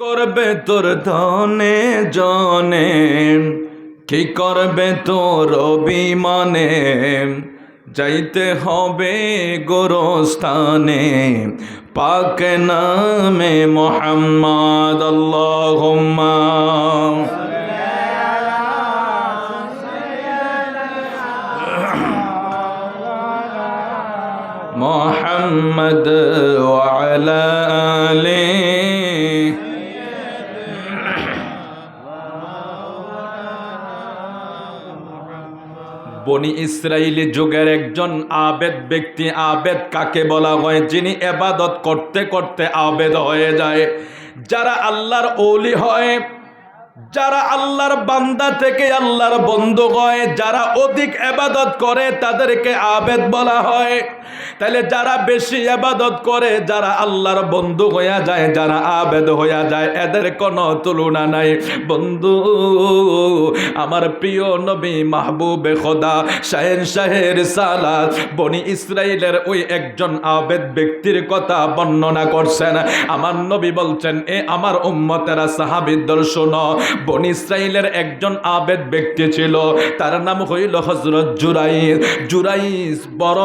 করবে তোর ধনে জনে কি করবে তোর অভিমানে যাইতে হবে গোরস্থানে পাক নামে মোহাম্মদ আল্লাহুম্মা محمد وعلى آله বনি ইসরায়েলি যুগের একজন আবেদ ব্যক্তি, আবেদ কাকে বলা হয়? যিনি এবাদত করতে করতে আবেদ হয়ে যায়। যারা আল্লাহর ওলি হয় যারা আল্লাহর বান্দা থেকে আল্লাহর বন্ধু হয়, যারা অধিক এবাদত করে, তাদেরকে আবেদ বলা হয়। তাহলে যারা বেশি এবাদত করে, যারা আল্লাহর বন্ধু হইয়া যায়, যারা আবেদ হইয়া যায়, এদের কোনো তুলনা নাই। বন্ধু, আমার প্রিয় নবী মাহবুবে খোদা শাহের শাহের সালাত, বনি ইসরায়েলের ওই একজন আবেদ ব্যক্তির কথা বর্ণনা করছেন। আমার নবী বলছেন, এ আমার উম্মতেরা সাহাবিদ্দর শোনো বনি ইসরায়েলের একজন আবেদ ব্যক্তি ছিল। তার নাম হইল হজরত জুরাইস জুরাইস বড়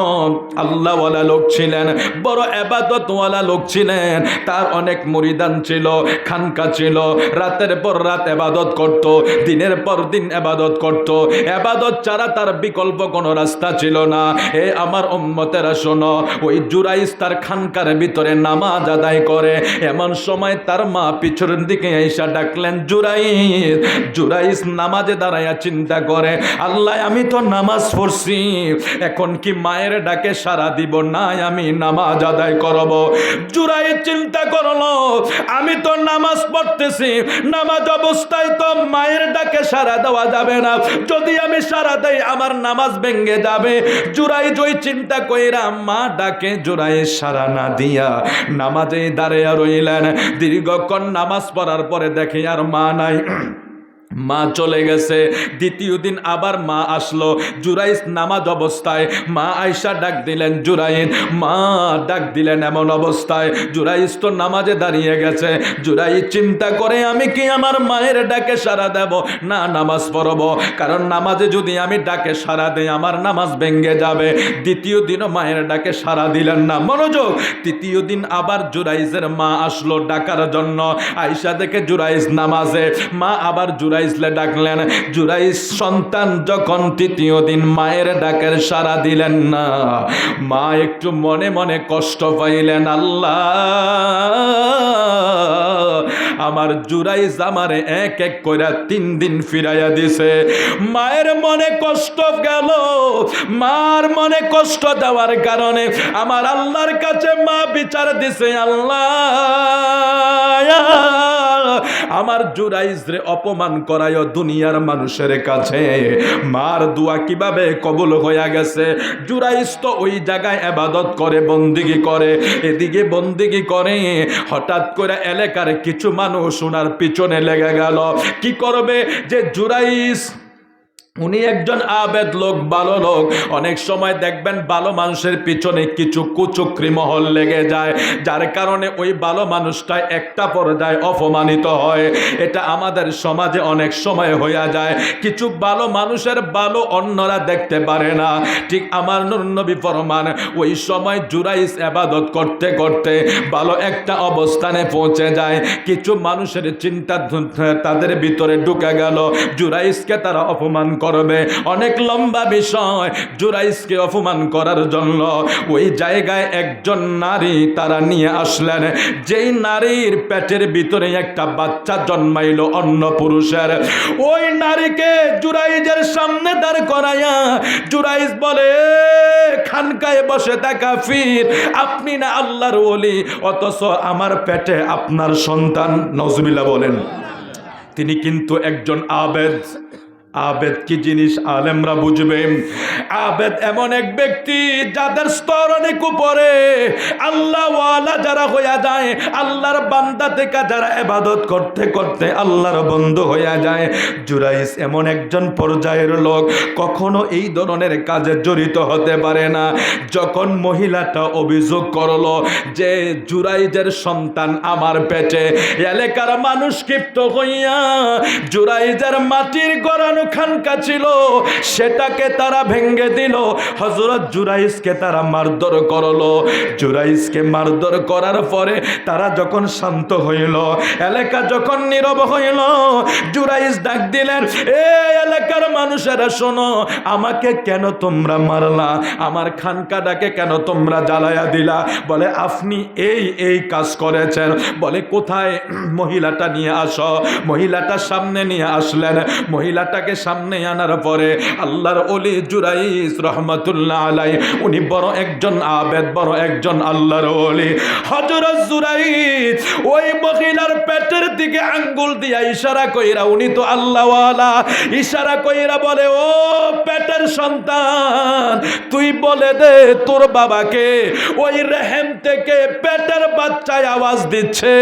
আল্লাহওয়ালা লোক ছিলেন, বড় এবাদতওয়ালা লোক ছিলেন। তার অনেক মরিদান ছিল, খানকা ছিল। রাতের পর রাত এবাদত করত, দিনের পর দিন এবাদত করত। এবাদত ছাড়া তার বিকল্প কোনো রাস্তা ছিল না। এ আমার উম্মতেরা শোনো, ওই জুরাইস তার খানকার ভিতরে নামাজ আদায় করে। এমন সময় তার মা পিছনের দিকে এসে ডাকলেন জুরাইস নামাজে দাঁড়াইয়া চিন্তা করে, আল্লাহ, আমি তো নামাজ পড়ছি, এখন কি মায়ের ডাকে সারা দিব? না আমি নামাজ আদায় করব। জুরাই চিন্তা করল, আমি তো নামাজ পড়তেছি, নামাজ অবস্থায় তো মায়ের ডাকে সারা দেওয়া যাবে না। যদি আমি সারা দেই, আমার নামাজ ভেঙ্গে যাবে। জুরাই জয় চিন্তা কইরা, মা ডাকে জুরাই সারা না দিয়া নামাজে দাঁড়িয়ে রইলেন। দীর্ঘক্ষণ নামাজ পড়ার পরে দেখে আর মা নাই। 嗯。মা চলে গেছে। দ্বিতীয় দিন আবার মা আসলো। জুরাইস নামাজ অবস্থায়। মা আয়সা ডাক দিলেন জুরাইন মা ডাক দিলেন এমন অবস্থায়। জুরাইস তো নামাজে দাঁড়িয়ে গেছে। জুরাই চিন্তা করে আমি কি আমার মায়ের ডাকে সারা দেব? না, নামাজ পড়ব। কারণ নামাজে যদি আমি ডাকে সারা দেই, আমার নামাজ ভেঙ্গে যাবে। দ্বিতীয় দিনও মায়ের ডাকে সারা দিলেন না। মনোযোগ! তৃতীয় দিন আবার জুরাইজের মা আসলো ডাকার জন্য। আয়সা দেখে জুরাইস নামাজে। মা আবার জুরাইজলে ডাকলেন। জুরাইজ সন্তান যখন তৃতীয় দিন মায়ের ডাকের সারা দিলেন না, মা একটু মনে মনে কষ্ট পাইলেন, আল্লাহ, আমার জুরাইজ আমার এক এক করে তিন দিন ফিরাইয়া দিছে। মায়ের মনে কষ্ট গেল। মার মনে কষ্ট দেওয়ার কারণে আমার আল্লাহর কাছে মা বিচার দিছে, আল্লাহ আমার জুরাইজরে অপমান করায় দুনিয়ার মানুষের কাছে। মার দোয়া কীভাবে কবুল হইয়া গেছে? জুরাইজ তো ওই জায়গায় আবাদত করে, বন্দিগি করে, এদিকে বন্দিগি করে। হঠাৎ করে এলাকার কিছু মানুষ ওনার পিছনে লেগে গেল। কি করবে যে জুরাইস উনি একজন আবেদ লোক, ভালো লোক। অনেক সময় দেখবেন ভালো মানুষের পিছনে কিছু কুচক্রি মহল লেগে যায়, যার কারণে ওই ভালো মানুষটা একটা পর্যায়ে অপমানিত হয়। এটা আমাদের সমাজে অনেক সময় হইয়া যায়। কিছু ভালো মানুষের ভালো অন্যরা দেখতে পারে না। ঠিক আমার নবী ফরমান, ওই সময় জুরাইস আবাদত করতে করতে ভালো একটা অবস্থানে পৌঁছে যায়। কিছু মানুষের চিন্তা তাদের ভিতরে ঢুকে গেল। জুরাইসকে তারা অপমান করবে। অনেক লম্বা বিষয় জুরাইসকে অপমান করার জন্য ওই জায়গায় একজন নারী তারা নিয়ে আসলেন। যেই নারীর পেটের ভিতরে একটা বাচ্চা জন্মাইল অন্য পুরুষের। ওই নারীকে জুরাইজের সামনে দাঁড় করাইয়া জুরাইজ বলে খানকায় বসে থাকা ফির, আপনি না আল্লাহর ওলি, অথচ আমার পেটে আপনার সন্তান। নজমিলা বলেন। তিনি কিন্তু একজন আবেদ। আবেদ কি জিনিস আলেমরা বুঝবে? আবেদ এমন এক ব্যক্তি যাদের স্তর অনেক উপরে। আল্লাহ যারা হইয়া যায়, আল্লাহর বান্দা থেকে যারা এবাদত করতে করতে আল্লাহর বন্ধু হইয়া যায়। জুরাইস এমন একজন পর্যায়ের লোক, কখনো এই ধরনের কাজে জড়িত হতে পারে না। যখন মহিলাটা অভিযোগ করল যে, জুরাইজের সন্তান আমার পেটে, এলাকার মানুষ ক্ষিপ্ত হইয়া জুরাইজের মাটির গড়ানো খানকা ছিল, সেটাকে তারা ভেঙ্গে দিল। হজরত জুরাইসকে তারা মারধর করল। জুরাইসকে মারধর করার পরে তারা যখন শান্ত হইল, এলাকা যখন নীরব হইল জুরাইস ডাক দিলেন, এ এলাকার মানুষেরা, শোনো, আমাকে কেন তোমরা মারলা? আমার খানকাটাকে কেন তোমরা জ্বালায়া দিলা? বলে, আপনি এই এই কাজ করেছেন। বলে, কোথায় মহিলাটা নিয়ে আসো? মহিলাটা সামনে নিয়ে আসলেন। মহিলাটাকে সামনে আনার পরে আল্লাহর অলি জুরাইস রহমতুল্লাহ আলাই, উনি বড় একজন আবেদ, বড় একজন আল্লাহর অলি হজরত জুরাইস ওই মহিলার পেটের দিকে আঙ্গুল দিয়া ইশারা কইরা, উনি তো আল্লাহওয়ালা, ইশারা কইরা বলে, ও পেটের সন্তান, তুই বলে দে তোর বাবাকে, ওই রেহেম থেকে পেটের বাচ্চায় আওয়াজ দিচ্ছে।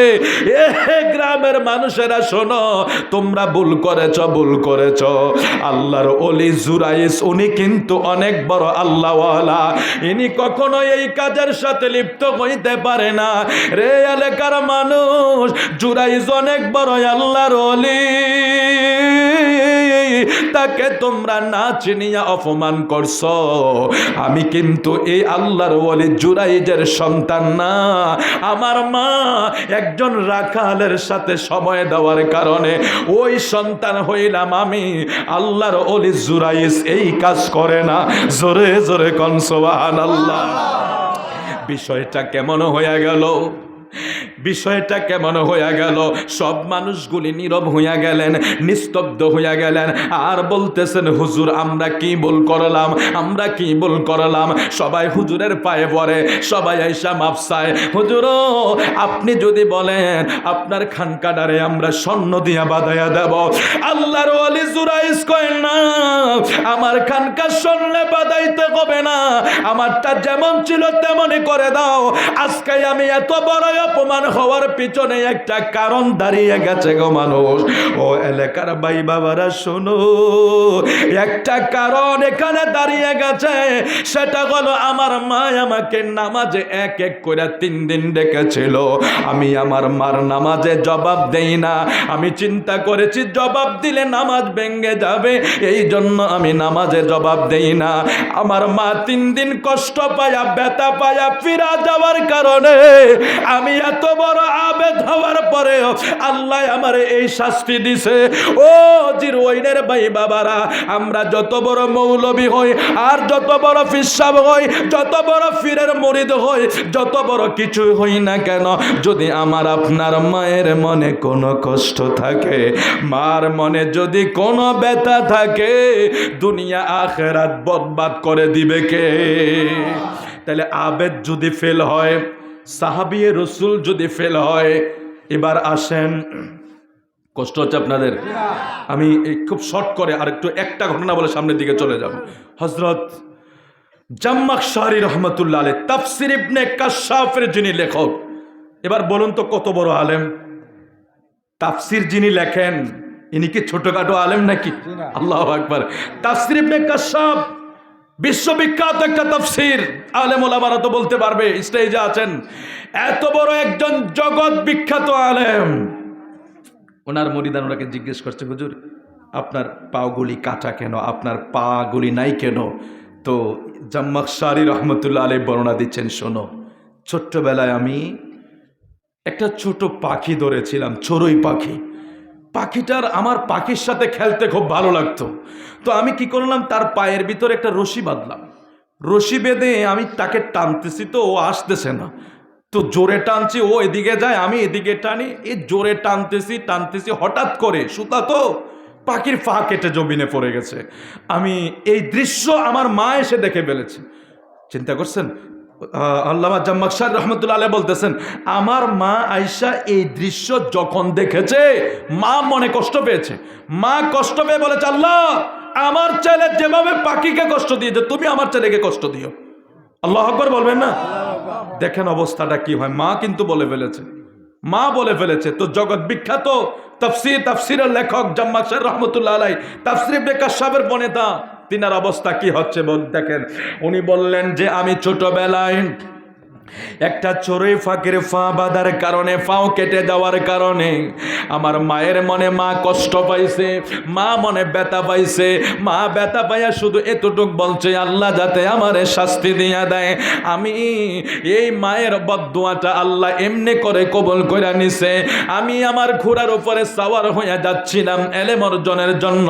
এ গ্রামের মানুষেরা শোনো, তোমরা ভুল করেছ ভুল করেছ। আল্লাহর অলি জুরাইস উনি কিন্তু অনেক বড় আল্লাহওয়ালা। ইনি কখনো এই কাজের সাথে লিপ্ত হইতে পারে না। রে এলাকার মানুষ জুরাইস অনেক বড় আল্লাহর অলি তাকে তোমরা না চিনিয়া অপমান করছ। আমি কিন্তু এই আল্লাহর ওলি জুরাইজের সন্তান না। আমার মা একজন রাখালের সাথে সময় দেওয়ার কারণে ওই সন্তান হইলাম আমি। আল্লাহর অলি জুরাইজ এই কাজ করে না। জোরে জোরে কনসোবাহান আল্লাহ বিষয়টা কেমন হয়ে গেল? বিষয়টা কেমন হইয়া গেল? সব মানুষগুলি নীরব হইয়া গেলেন, নিস্তব্ধ হইয়া গেলেন। আর বলতেছেন, হুজুর, আমরা কি বল করলাম? আমরা কি বল করলাম? সবাই হুজুরের পায়ে পড়ে, সবাই আইসা মাপসায় হুজুর, আপনি যদি বলেন, আপনার খানকাডারে আমরা স্বর্ণ দিয়া বাধাইয়া দেব। আল্লাহর ওয়ালি জুরাইস কয়েন না, আমার খানকা স্বর্ণে বাধাইতে হবে না। আমারটা যেমন ছিল তেমনই করে দাও। আজকে আমি এত বড় অপমান হওয়ার পিছনে একটা কারণ দাঁড়িয়ে গেছে গো মানুষ। ও এলাকার ভাই বাবারা, শোনো। একটা কারণ এখানে দাঁড়িয়ে গেছে, সেটা হলো আমার মা আমাকে নামাজে এক এক করে তিন দিন ডেকেছিল। আমি আমার মার নামাজে জবাব দেই না। আমি চিন্তা করেছি, জবাব দিলে নামাজ ভেঙ্গে যাবে। এই জন্য আমি নামাজে জবাব দেই না। আমার মা তিন দিন কষ্ট পায়া, ব্যথা পায়া ফিরা যাওয়ার কারণে আমি এত বড় আবেদ হওয়ার পরে আল্লাহ আমার এই শাস্তি দিছে। ও জির ওইনের ভাই বাবারা, আমরা যত বড় মৌলবী হই, আর যত বড় ফিসাব হই, যত বড় ফিরের মরিদ হই, যত বড় কিছু হই না কেন, যদি আমার আপনার মায়ের মনে কোনো কষ্ট থাকে, মার মনে যদি কোনো ব্যথা থাকে, দুনিয়া আখেরাত বদবাদ করে দিবে কে? তাহলে আবেদ যদি ফেল হয় সাহাবিয়ে রসুল যদি ফেল হয় এবার আসেন। কষ্ট হচ্ছে আপনাদের। আমি খুব শর্ট করে আর একটু একটা ঘটনা বলে সামনের দিকে চলে যাব। হজরত জাম্মাক শাহরি রহমতুল্লাহ আলী তাফসির ইবনে কাশাফের যিনি লেখক এবার বলুন তো কত বড় আলেম। তাফসির যিনি লেখেন ইনি কি ছোটখাটো আলেম নাকি? আল্লাহ আকবার। তাফসির ইবনে কাশাফ বিশ্ববিখ্যাত একটা তফসির আলেম ওলামারা তো বলতে পারবে, স্টেজে আছেন। এত বড় একজন জগৎ বিখ্যাত আলেম। ওনার মরিদান ওনাকে জিজ্ঞেস করছে, হুজুর, আপনার পাগুলি কাটা কেন? আপনার পাগুলি নাই কেন? তো জাম্মাক শারি রহমতুল্লাহ আলী বর্ণনা দিচ্ছেন, শোনো, ছোট্টবেলায় আমি একটা ছোট পাখি ধরেছিলাম, চড়ুই পাখি। পাখিটার আমার পাখির সাথে খেলতে খুব ভালো লাগতো। তো আমি কি করলাম, তার পায়ের ভিতরে একটা রশি বাঁধলাম। রশি বেঁধে আমি তাকে টানতেছি, তো ও আসতেছে না। তো জোরে টানছি, ও এদিকে যায়, আমি এদিকে টানি। এই জোরে টানতেছি টানতেছি, হঠাৎ করে, সুতা তো পাখির ফা কেটে জমিনে পড়ে গেছে। আমি এই দৃশ্য আমার মা এসে দেখে ফেলেছে। চিন্তা করছেন আল্লামা জাম্মাক শাহ রহমতুল্লাহ আলাইহ বলতেছেন, আমার মা আয়সা এই দৃশ্য যখন দেখেছে, মা মনে কষ্ট পেয়েছে। মা কষ্ট পেয়ে বলেছে, আল্লাহ, আমার ছেলে যেভাবে পাখিকে কষ্ট দিয়েছে, তুমি আমার ছেলেকে কষ্ট দিও। আল্লাহ আকবর বলবেন না? দেখেন অবস্থাটা কি হয়, মা কিন্তু বলে ফেলেছে। মা বলে ফেলেছে তো জগৎ বিখ্যাত, তফসির, তফসিরের লেখক জাম্মাক শাহ রহমতুল্লাহ আলাই তফসির বেকার সাহেবের বনেতা। তিনার অবস্থা কি হচ্ছে বল দেখেন। উনি বললেন যে আমি ছোটবেলায় একটা চোরই ফাঁকের ফা বাঁধার কারণে, ফাও কেটে যাওয়ার কারণে। আমার মায়ের মনে মা কষ্ট পাইছে, মা মনে ব্যথা পাইছে। মা ব্যথা পাইয়া শুধু এতটুক বলছে, আল্লাহ যাতে আমারে শাস্তি দিয়া দেয়। আমি এই মায়ের বদুয়াটা আল্লাহ এমনি করে কবল করে নিছে। আমি আমার ঘোড়ার উপরে সাওয়ার হইয়া যাচ্ছিলাম এলেম অর্জনের জন্য,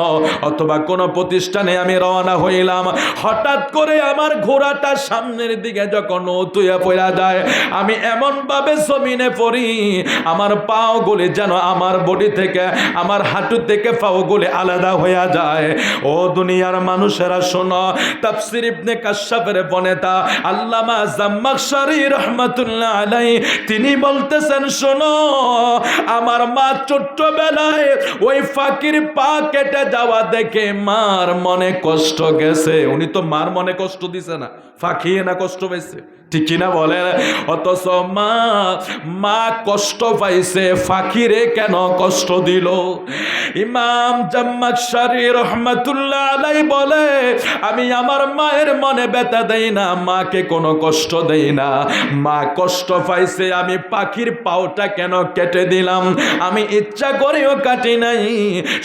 অথবা কোনো প্রতিষ্ঠানে আমি রওনা হইলাম। হঠাৎ করে আমার ঘোড়াটা সামনের দিকে যখন তুইয়া পড়া যায় আমি এমন ভাবে জমিনে পড়ি, আমার পাও গুলি যেন আমার বডি থেকে, আমার হাঁটু থেকে পাও গুলি আলাদা হইয়া যায়। ও দুনিয়ার মানুষেরা, শোনো, তাফসির ইবনে কাশাফের বনেতা আল্লামা জাম্মাকশারি রহমাতুল্লাহ আলাই তিনি বলতেছেন, শোনো, আমার মা ছোট্টবেলায় ওই ফাকির পা কেটে যাওয়া দেখে মার মনে কষ্ট গেছে। উনি তো মার মনে কষ্ট দিছে না ফাঁকিয়ে না কষ্ট পাইছে। ঠিক কিনা বলেন অথচ মা মা কষ্ট পাইছে, ফাকিরে কেন কষ্ট দিল? ইমাম জাম্মাত শারি রহমাতুল্লাহ আলাই বলে, আমি আমার মায়ের মনে ব্যথা দেই না, মাকে কোনো কষ্ট দেই না। মা কষ্ট পাইছে, আমি পাখির পাওটা কেন কেটে দিলাম? আমি ইচ্ছা করেও কাটি নাই,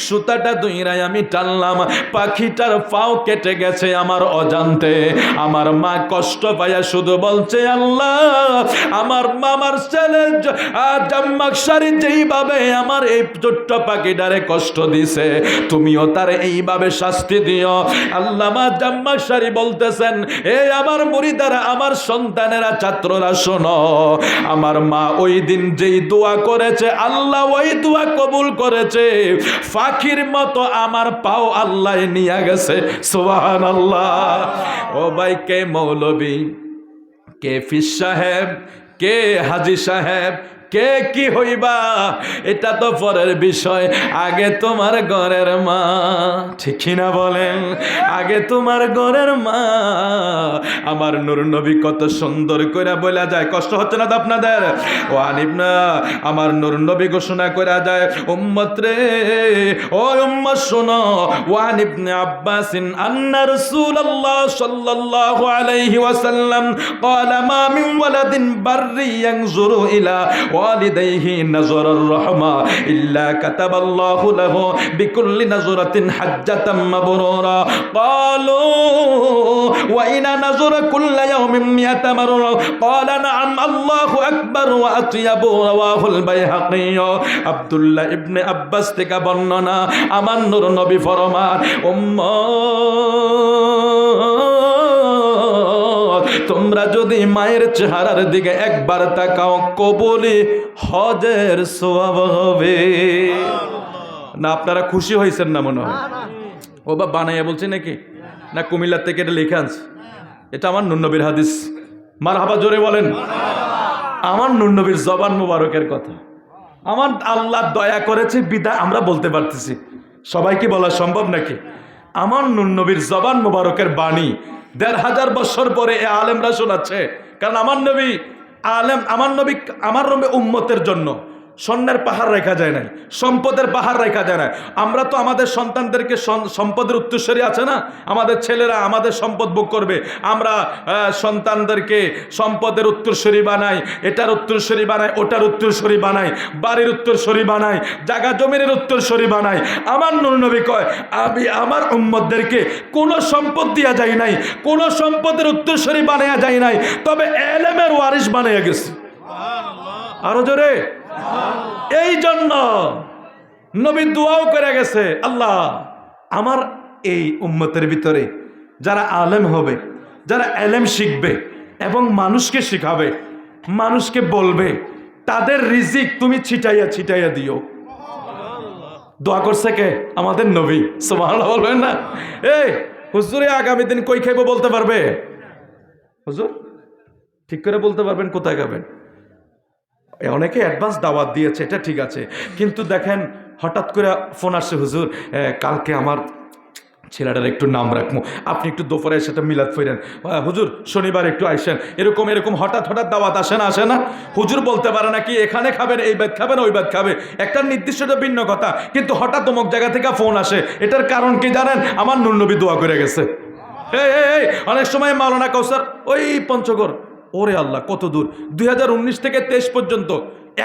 সুতাটা দুইরাই আমি টানলাম, পাখিটার পাও কেটে গেছে আমার অজান্তে। আমার মা কষ্ট পাইয়া শুধু বলছে, আল্লাহ, আমার মামার ছেলে যেইভাবে আমার এই ছোট্ট পাখিটারে কষ্ট দিছে, তুমিও তার এইভাবে শাস্তি দিও। আল্লাহ মা জাম্মাক সারি বলতেছেন এই আমার মুড়িদারা, আমার সন্তানেরা, ছাত্ররা, শোনো, আমার মা ওই দিন যেই দোয়া করেছে, আল্লাহ ওই দোয়া কবুল করেছে। ফাঁকির মতো আমার পাও আল্লাহ নিয়ে গেছে সোহান আল্লাহ ও ভাই, কে মৌলবী? কে ফিস সাহেব কে হাজি সাহেব কে কি হইবা এটা তো পরের বিষয় আগে তোমার ঘরের মা ঠিকই না বলেন আগে তোমার ঘরের মা আমার নুর নবী কত সুন্দর করে বলা যায় কষ্ট হচ্ছে না তো আপনাদের ও আনিব না আমার নুর নবী ঘোষণা করা যায় উম্মত রে ও উম্মত শোনো ওয়ান ইবনে আব্বাসিন আন্না রাসূলুল্লাহ সাল্লাল্লাহু আলাইহি ওয়াসাল্লাম قال ما من ولد بر ينظر الى ওয়ালিদাইহি নাযরার রাহমা ইল্লা কাতাবাল্লাহু লাহু বিকুল্লি নাযরাতিন হাজ্জাতাম মাবরুরা। ক্বালু, ওয়া ইনা নাযরা কুল্লা ইয়াউমিন মিয়াতা মাররা। ক্বালা, নাআম, আল্লাহু আকবার ওয়া আতইয়াবু রাওয়াহুল বাইহাকি। আব্দুল্লাহ ইবনে আব্বাস থেকে বর্ণনা, আমার নূর নবী ফরমান উম্মাহ তোমরা যদি মায়ের চেহারার দিকে একবার তাকাও, কবলি হজের সোয়াব হবে। না, আপনারা খুশি হয়েছেন না মনে হয়? ও বা বানাইয়া বলছে নাকি? না, কুমিল্লার থেকে এটা লিখে আনছে। এটা আমার নুন্নবীর হাদিস। মার হাবা জোরে বলেন। আমার নুন্নবীর জবান মুবারকের কথা। আমার আল্লাহ দয়া করেছে, বিদায় আমরা বলতে পারতেছি। সবাইকে বলা সম্ভব নাকি? আমার নুন্নবীর জবান মুবারকের বাণী। দেড় হাজার বছর পরে এ আলেমরা শোনাচ্ছে। কারণ আমার নবী আলেম আমার নবী আমার নবী উম্মতের জন্য। স্বর্ণের পাহাড় রেখা যায় নাই সম্পদের পাহাড় রেখা যায় না আমরা তো আমাদের সন্তানদেরকে সম্পদের উত্তরস্বরী আছে না? আমাদের ছেলেরা আমাদের সম্পদ ভোগ করবে। আমরা সন্তানদেরকে সম্পদের উত্তরস্বরী বানাই এটার উত্তরস্বরী বানাই ওটার উত্তরস্বরী বানাই বাড়ির উত্তরস্বরী বানাই জায়গা জমিনের উত্তরস্বরী বানাই। আমার নুরনবী কয় আমি আমার উম্মতদেরকে কোনো সম্পদ দিয়া যায় নাই কোনো সম্পদের উত্তরস্বরী বানাইয়া যায় নাই তবে এলেমের ওয়ারিস বানাইয়া গেছে। আরও জোরে। এই জন্য নবী দোয়াও করে গেছে, আল্লাহ, আমার এই উম্মতের ভিতরে যারা আলেম হবে, যারা এলেম শিখবে এবং মানুষকে শিখাবে, মানুষকে বলবে, তাদের রিজিক তুমি ছিটাইয়া ছিটাইয়া দিও। দোয়া করছে কে? আমাদের নবী। সুবহানাল্লাহ বলবেন না? এই, হুজুরে আগামী দিন কই খাইবো বলতে পারবে? হুজুর, ঠিক করে বলতে পারবেন কোথায় খাবেন? অনেকে অ্যাডভান্স দাওয়াত দিয়েছে এটা ঠিক আছে। কিন্তু দেখেন হঠাৎ করে ফোন আসছে হুজুর কালকে আমার ছেলেটার একটু নাম রাখব। আপনি একটু দুপুরে সেটা মিলাদ ফিরেন। হুজুর শনিবার একটু আইসেন। এরকম এরকম হঠাৎ হঠাৎ দাওয়াত আসে না আসে না? হুজুর বলতে পারে না কি এখানে খাবেন এই বাদ খাবেন ওই বাদ খাবে। একটা নির্দিষ্ট ভিন্ন কথা কিন্তু হঠাৎ অমুক জায়গা থেকে ফোন আসে। এটার কারণ কি জানেন? আমার নুনবী দোয়া করে গেছে। এই, অনেক সময় মাওলানা কৌসার ওই পঞ্চগড় ওরে আল্লাহ, কত দূর। দুই হাজার উনিশ থেকে তেইশ পর্যন্ত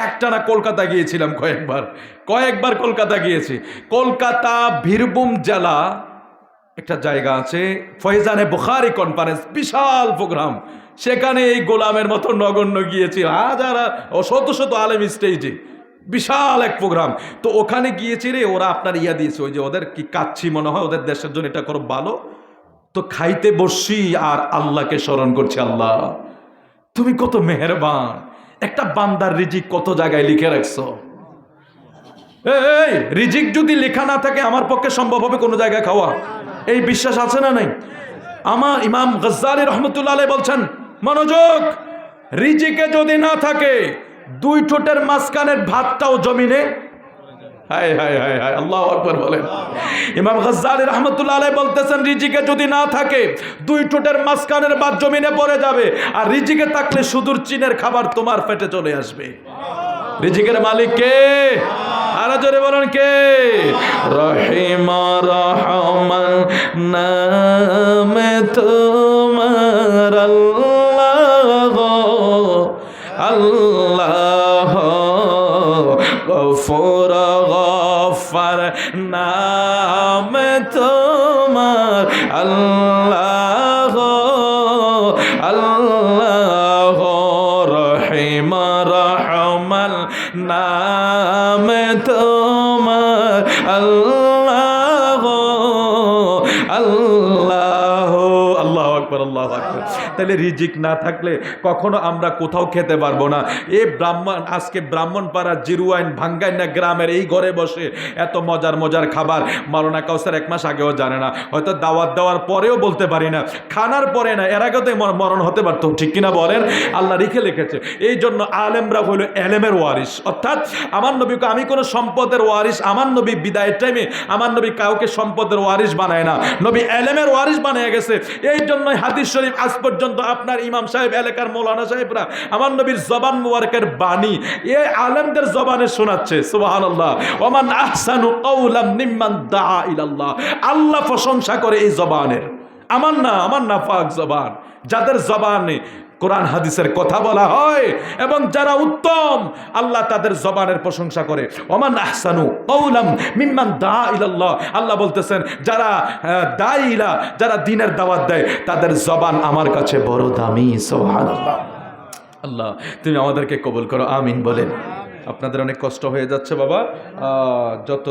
একটানা কলকাতা গিয়েছিলাম কয়েকবার। কয়েকবার কলকাতা গিয়েছি। কলকাতা, বীরভূম জেলা, একটা জায়গা আছে, ফয়জানে বুখারি কনফারেন্স বিশাল প্রোগ্রাম সেখানে এই গোলামের মতো নগণ্য গিয়েছি, হাজার শত শত আলেম স্টেজে বিশাল এক প্রোগ্রাম তো ওখানে গিয়েছি রে, ওরা আপনার ইয়া দিয়েছে, ওই যে ওদের কি কাচ্ছি মনে হয়, ওদের দেশের জন্য এটা করো, ভালো। তো খাইতে বসছি আর আল্লাহকে স্মরণ করছি, আল্লাহ। তুমি কত মেহেরবান। একটা বান্দার রিজিক কত জায়গায় লিখে রাখছো? এই, রিজিক যদি লেখা না থাকে, আমার পক্ষে সম্ভব হবে কোনো জায়গায় খাওয়া। এই বিশ্বাস আছে না নাই? আমার ইমাম গজ্জালি রহমতুল্লাহ আলাইহি বলছেন, মনোযোগ, রিজিকে যদি না থাকে, দুই ঠোঁটের মাঝখানের ভাতটাও জমিনে বলতেছেন, রিজিকে যদি না থাকে, দুই ঠোঁটের মাঝখানের ভাত জমিনে যাবে। আর রিজিকে থাকলে সুদূর চীনের খাবার তোমার পেটে চলে আসবে। রিজিকের মালিক কে? আরও জোরে বলেন কে? রহিমা রহমান তাহলে রিজিক না থাকলে কখনো আমরা কোথাও খেতে পারব না। এ ব্রাহ্মণ, আজকে ব্রাহ্মণ পাড়া জিরুয়াইন ভাঙ্গাইনা গ্রামের এই ঘরে বসে এত মজার মজার খাবার মারোনা কাউসার এক মাস আগেও জানে না। হয়তো দাওয়াত দেওয়ার পরেও বলতে পারি না। খানার পরে না, এর আগেও তো মরণ হতে পারতো, ঠিক কিনা বলেন? আল্লাহ লিখে লিখেছে এই জন্য আলেমরা হলো এলেমের ওয়ারিস। অর্থাৎ আমার নবীকে আমি কোনো সম্পদের ওয়ারিস, আমার নবী বিদায়ের টাইমে আমার নবী কাউকে সম্পদের ওয়ারিস বানায় না। নবী এলেমের ওয়ারিস বানিয়ে গেছে। এই জন্যই হাদিস শরীফ আজ পর্যন্ত আপনার ইমাম সাহেব, এলাকার মৌলানা সাহেবরা আমার নবীর জবান মুবারকের বাণী এ আলেমদের জবানে শোনাচ্ছে আল্লাহ প্রশংসা করে এই জবানের। আমার না আমার না পাক জবান। যাদের জবানে কোরআন হাদিসের কথা বলা হয় এবং যারা উত্তম আল্লাহ তাদের জবানের প্রশংসা করে। ওমান আহসানু কৌলাম মিম্মান দা ইলাল্লাহ। আল্লাহ বলতেছেন যারা আহ, দাইলা যারা দিনের দাওয়াত দেয় তাদের জবান আমার কাছে বড় দামি সুবহানাল্লাহ। আল্লাহ তুমি আমাদেরকে কবুল করো আমিন বলেন। আপনাদের অনেক কষ্ট হয়ে যাচ্ছে বাবা। যত